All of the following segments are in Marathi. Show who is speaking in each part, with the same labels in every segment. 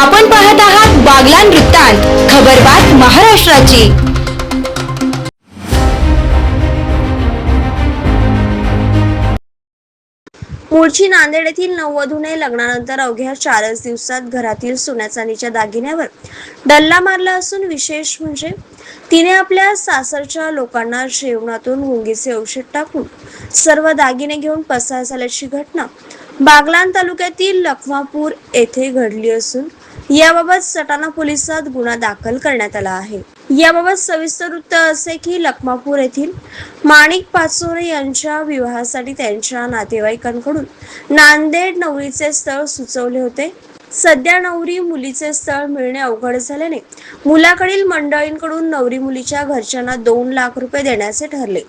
Speaker 1: आपण पाहत आहात बागलान वृत्तांत खबरबात महाराष्ट्राची.
Speaker 2: मूळची नांदेड येथील नववधूने लग्नानंतर अवघ्या चारच दिवसात घरातील सोन्या चांदीच्या दागिन्यावर डल्ला मारला असून विशेष म्हणजे तिने आपल्या सासरच्या लोकांना जेवणातून गुंगीचे औषध टाकून सर्व दागिने घेऊन पसार झाल्याची घटना बागलान तालुक्यातील लखमापूर येथे घडली असून याबाबत सटाणा पोलिसात गुन्हा दाखल करण्यात आला आहे. याबाबत सविस्तर वृत्त असे की लखमापूर येथील माणिक पाचोरे यांच्या विवाहासाठी त्यांच्या नातेवाईकांकडून नांदेड नवरीचे स्थळ सुचवले होते. सध्या नवरी मुलीचे स्थळ मिळणे अवघड झाल्याने मुलाकडील मंडळींकडून नवरी मुलीच्या घरच्यांना दोन लाख रुपये देण्याचे ठरले.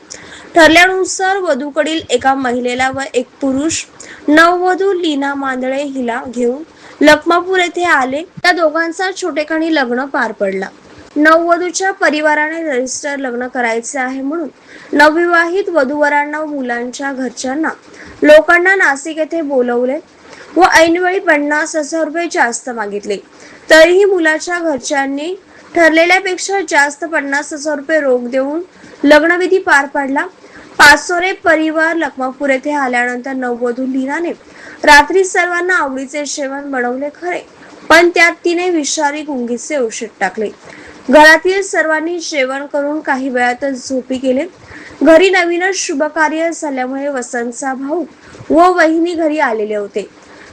Speaker 2: ठरल्यानुसार वधूकडील एका महिलेला व एक पुरुष नववधू लीना मांदळे हिला घेऊन लखमापूर येथे आले. त्या दोघांचा छोटेखानी लग्न पार पडला. नववधूच्या परिवाराने रजिस्टर लग्न करायचे आहे म्हणून नवविवाहित वधूवरांना मुलांच्या घरच्यांना लोकांना नाशिक येथे बोलवले. व ऐनवेळी पन्नास हजार रुपये जास्त मागितले. तरीही मुलाच्या घरच्यांनी ठरलेल्यापेक्षा जास्त पन्नास हजार रुपये रोख देऊन लग्नविधी पार पाडला. पाचोरे परिवार लखमापूर येथे आल्यानंतर नववधू लीनाने रात्री सर्वांना आवडीचे जेवण बनवले खरे पण त्यात तिने विषारी गुंगीचे औषध टाकले. घरातील सर्वांनी जेवण करून काही वेळातच झोपी गेले. घरी नवीनच शुभ कार्य झाल्यामुळे वसंतचा भाऊ व वहिनी घरी आलेले होते.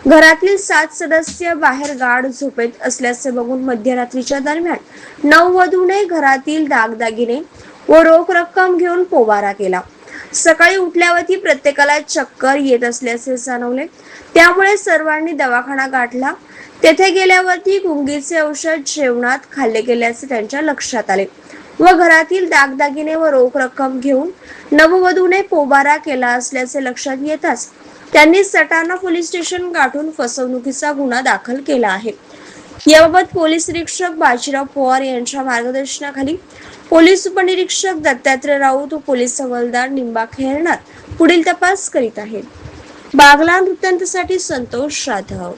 Speaker 2: घरातील सात सदस्य बाहेर गाढ झोपेत असल्याचे बघून मध्यरात्रीच्या दरम्यान नववधूने घरातील दागदागिने व रोख रक्कम घेऊन पोबारा केला. सकाळी उठल्यावरती प्रत्येकाला चक्कर येत असल्याचे जाणवले. त्यामुळे सर्वांनी दवाखाना गाठला. तेथे गेल्यावरती गुंगीचे औषध जेवणात खाल्ले गेल्याचे त्यांच्या लक्षात आले व घरातील दागदागिने व रोख रक्कम घेऊन नववधूने पोबारा केला असल्याचे लक्षात येताच त्यांनी सटाणा पोलीस स्टेशन गाठून फसवणुकीचा गुन्हा दाखल केला आहे. याबाबत पोलीस निरीक्षक बाजीराव पवार यांच्या मार्गदर्शनाखाली पोलीस उपनिरीक्षक दत्तात्रय राऊत व पोलीस हवालदार निंबा खेरणार पुढील तपास करीत आहेत. बागला वृत्तांतसाठी संतोष जाधव